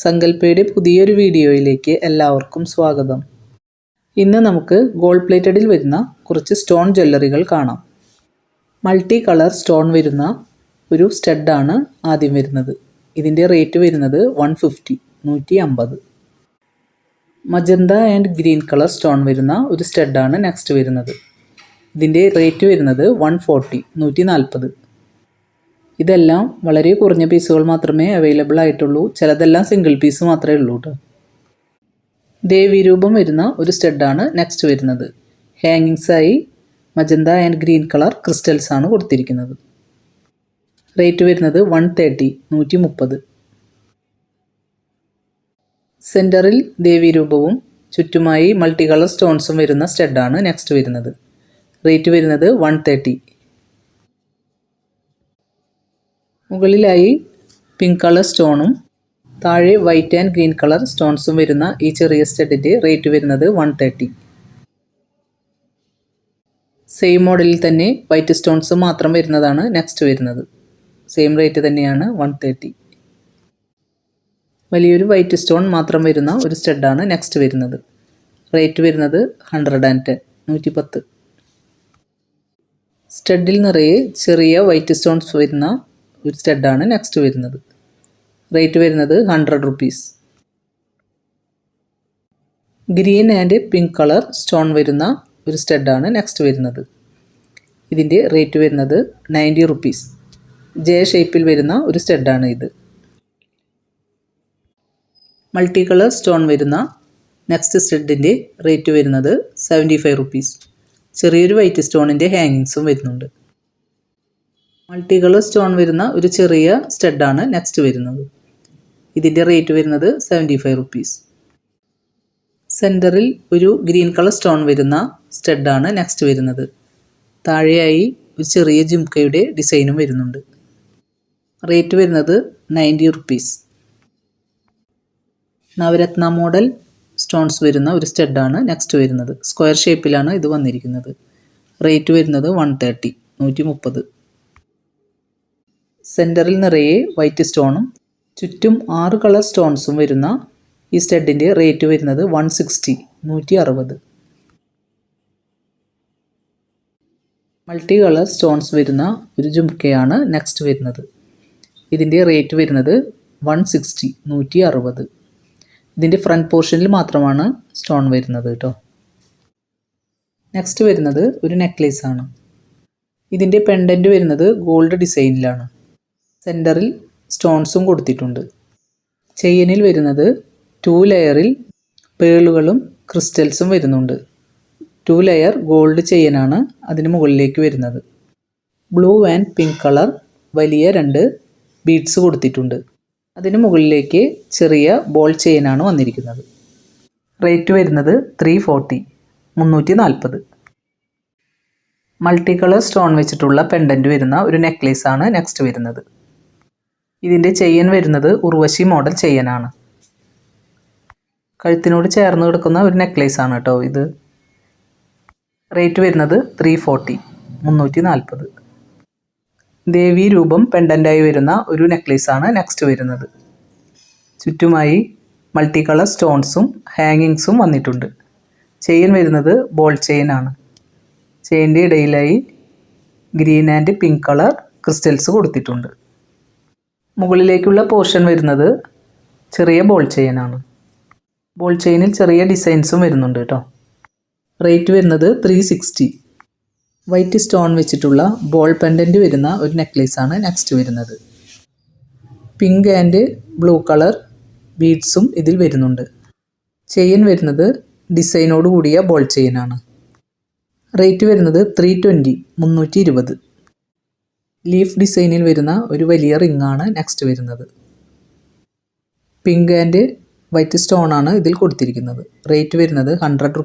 സങ്കല്പയുടെ പുതിയൊരു വീഡിയോയിലേക്ക് എല്ലാവർക്കും സ്വാഗതം. ഇന്ന് നമുക്ക് ഗോൾഡ് പ്ലേറ്റഡിൽ വരുന്ന കുറച്ച് സ്റ്റോൺ ജ്വല്ലറികൾ കാണാം. മൾട്ടി കളർ സ്റ്റോൺ വരുന്ന ഒരു സ്റ്റഡാണ് ആദ്യം വരുന്നത്. ഇതിന്റെ റേറ്റ് വരുന്നത് വൺ ഫിഫ്റ്റി നൂറ്റി അമ്പത് magenta and green colour stone വരുന്ന ഒരു സ്റ്റഡാണ് നെക്സ്റ്റ് വരുന്നത്. ഇതിന്റെ റേറ്റ് വരുന്നത് വൺ ഫോർട്ടി നൂറ്റി നാൽപ്പത് ഇതെല്ലാം വളരെ കുറഞ്ഞ പീസുകൾ മാത്രമേ അവൈലബിൾ ആയിട്ടുള്ളൂ. ചിലതെല്ലാം സിംഗിൾ പീസ് മാത്രമേ ഉള്ളൂ കേട്ടോ ദേവി രൂപം വരുന്ന ഒരു സ്റ്റഡാണ് നെക്സ്റ്റ് വരുന്നത്. ഹാങ്ങിങ്സായി magenta and green colour crystals ആണ് കൊടുത്തിരിക്കുന്നത്. റേറ്റ് വരുന്നത് വൺ തേർട്ടി നൂറ്റി മുപ്പത് സെന്ററിൽ ദേവി രൂപവും ചുറ്റുമായി മൾട്ടി കളർ സ്റ്റോൺസും വരുന്ന സ്റ്റഡാണ് നെക്സ്റ്റ് വരുന്നത്. റേറ്റ് വരുന്നത് വൺ തേർട്ടി മുകളിലായി പിങ്ക് കളർ സ്റ്റോണും താഴെ വൈറ്റ് ആൻഡ് ഗ്രീൻ കളർ സ്റ്റോൺസും വരുന്ന ഈ ചെറിയ സ്റ്റഡിന്റെ റേറ്റ് വരുന്നത് വൺ തേർട്ടി സെയിം മോഡലിൽ തന്നെ വൈറ്റ് സ്റ്റോൺസ് മാത്രം വരുന്നതാണ് നെക്സ്റ്റ് വരുന്നത്. സെയിം റേറ്റ് തന്നെയാണ് വൺ തേർട്ടി വലിയൊരു വൈറ്റ് സ്റ്റോൺ മാത്രം വരുന്ന ഒരു സ്റ്റഡാണ് നെക്സ്റ്റ് വരുന്നത്. റേറ്റ് വരുന്നത് ഹൺഡ്രഡ് ആൻഡ് ടെൻ നൂറ്റി പത്ത് സ്റ്റഡിൽ നിറയെ ചെറിയ വൈറ്റ് സ്റ്റോൺസ് വരുന്ന ഒരു സ്റ്റഡാണ് നെക്സ്റ്റ് വരുന്നത്. റേറ്റ് വരുന്നത് hundred rupees green and pink colour stone വരുന്ന ഒരു സ്റ്റഡാണ് നെക്സ്റ്റ് വരുന്നത്. ഇതിന്റെ റേറ്റ് വരുന്നത് നയന്റി റുപ്പീസ് ജെ ഷേപ്പിൽ വരുന്ന ഒരു സ്റ്റഡാണ് ഇത്. മൾട്ടി കളർ സ്റ്റോൺ വരുന്ന നെക്സ്റ്റ് സ്റ്റഡിന്റെ റേറ്റ് വരുന്നത് സെവന്റി ഫൈവ് റുപ്പീസ് ചെറിയൊരു വൈറ്റ് സ്റ്റോണിന്റെ ഹാങ്ങിങ്സും വരുന്നുണ്ട്. മൾട്ടി കളർ സ്റ്റോൺ വരുന്ന ഒരു ചെറിയ സ്റ്റഡാണ് നെക്സ്റ്റ് വരുന്നത്. ഇതിന്റെ റേറ്റ് വരുന്നത് സെവന്റി ഫൈവ് റുപ്പീസ്. സെന്ററിൽ ഒരു ഗ്രീൻ കളർ സ്റ്റോൺ വരുന്ന സ്റ്റഡാണ് നെക്സ്റ്റ് വരുന്നത്. താഴെയായി ഒരു ചെറിയ ജിംക്കയുടെ ഡിസൈനും വരുന്നുണ്ട്. റേറ്റ് വരുന്നത് ninety rupees. Navaratna model stones വരുന്ന ഒരു സ്റ്റഡാണ് നെക്സ്റ്റ് വരുന്നത്. സ്ക്വയർ ഷേപ്പിലാണ് ഇത് വന്നിരിക്കുന്നത്. റേറ്റ് വരുന്നത് വൺ തേർട്ടി നൂറ്റി മുപ്പത്. സെന്ററിൽ നിറയെ വൈറ്റ് സ്റ്റോണും ചുറ്റും ആറ് കളർ സ്റ്റോൺസും വരുന്ന ഈ സ്റ്റഡിന്റെ റേറ്റ് വരുന്നത് വൺ സിക്സ്റ്റി നൂറ്റി അറുപത്. മൾട്ടി കളർ സ്റ്റോൺസ് വരുന്ന ഒരു ജുംക്കയാണ് നെക്സ്റ്റ് വരുന്നത്. ഇതിന്റെ റേറ്റ് വരുന്നത് വൺ സിക്സ്റ്റി നൂറ്റി അറുപത്. ഇതിന്റെ ഫ്രണ്ട് പോർഷനിൽ മാത്രമാണ് സ്റ്റോൺ വരുന്നത് കേട്ടോ. നെക്സ്റ്റ് വരുന്നത് ഒരു നെക്ലേസ് ആണ് ഇതിന്റെ പെൻഡന്റ് വരുന്നത് ഗോൾഡ് ഡിസൈനിലാണ്. സെന്ററിൽ സ്റ്റോൺസും കൊടുത്തിട്ടുണ്ട്. ചെയിനിൽ വരുന്നത് ടു ലെയറിൽ പേളുകളും ക്രിസ്റ്റൽസും വരുന്നുണ്ട്. ടു ലെയർ ഗോൾഡ് ചെയിനാണ് അതിന് മുകളിലേക്ക് വരുന്നത്. ബ്ലൂ ആൻഡ് പിങ്ക് കളർ വലിയ രണ്ട് ബീഡ്സ് കൊടുത്തിട്ടുണ്ട്. അതിന് മുകളിലേക്ക് ചെറിയ ബോൾ ചെയിനാണ് വന്നിരിക്കുന്നത്. റേറ്റ് വരുന്നത് ത്രീ ഫോർട്ടി മുന്നൂറ്റി നാൽപ്പത്. മൾട്ടി കളർ സ്റ്റോൺ വെച്ചിട്ടുള്ള പെൻഡന്റ് വരുന്ന ഒരു നെക്ലേസ് ആണ് നെക്സ്റ്റ് വരുന്നത്. ഇതിന്റെ ചെയിൻ വരുന്നത് ഉർവശി മോഡൽ ചെയിനാണ് കഴുത്തിനോട് ചേർന്ന് കിടക്കുന്ന ഒരു നെക്ലേസ് ആണ് കേട്ടോ ഇത്. റേറ്റ് വരുന്നത് ത്രീ ഫോർട്ടി മുന്നൂറ്റി നാൽപ്പത് ദേവി രൂപം പെൻഡന്റായി വരുന്ന ഒരു നെക്ലേസ് ആണ് നെക്സ്റ്റ് വരുന്നത്. ചുറ്റുമായി മൾട്ടി കളർ സ്റ്റോൺസും ഹാങ്ങിങ്സും വന്നിട്ടുണ്ട്. ചെയിൻ വരുന്നത് ബോൾ ചെയിൻ ആണ്. ചെയിന്റെ ഇടയിലായി green and pink colour crystals കൊടുത്തിട്ടുണ്ട്. മുകളിലേക്കുള്ള പോർഷൻ വരുന്നത് ചെറിയ ബോൾ ചെയിനാണ് ബോൾ ചെയിനിൽ ചെറിയ ഡിസൈൻസും വരുന്നുണ്ട് കേട്ടോ. റേറ്റ് വരുന്നത് ത്രീ സിക്സ്റ്റി വൈറ്റ് സ്റ്റോൺ വെച്ചിട്ടുള്ള ബോൾ പെൻഡന്റ് വരുന്ന ഒരു നെക്ലേസ് ആണ് നെക്സ്റ്റ് വരുന്നത്. പിങ്ക് ആൻഡ് ബ്ലൂ കളർ ബീഡ്സും ഇതിൽ വരുന്നുണ്ട്. ചെയിൻ വരുന്നത് ഡിസൈനോട് കൂടിയ ബോൾ ചെയിനാണ് റേറ്റ് വരുന്നത് ത്രീ ട്വന്റി മുന്നൂറ്റി ഇരുപത്. ലീഫ് ഡിസൈനിൽ വരുന്ന ഒരു വലിയ റിംഗ് ആണ് നെക്സ്റ്റ് വരുന്നത്. പിങ്ക് ആൻഡ് വൈറ്റ് സ്റ്റോൺ ആണ് ഇതിൽ കൊടുത്തിരിക്കുന്നത്. റേറ്റ് വരുന്നത് ഹൺഡ്രഡ്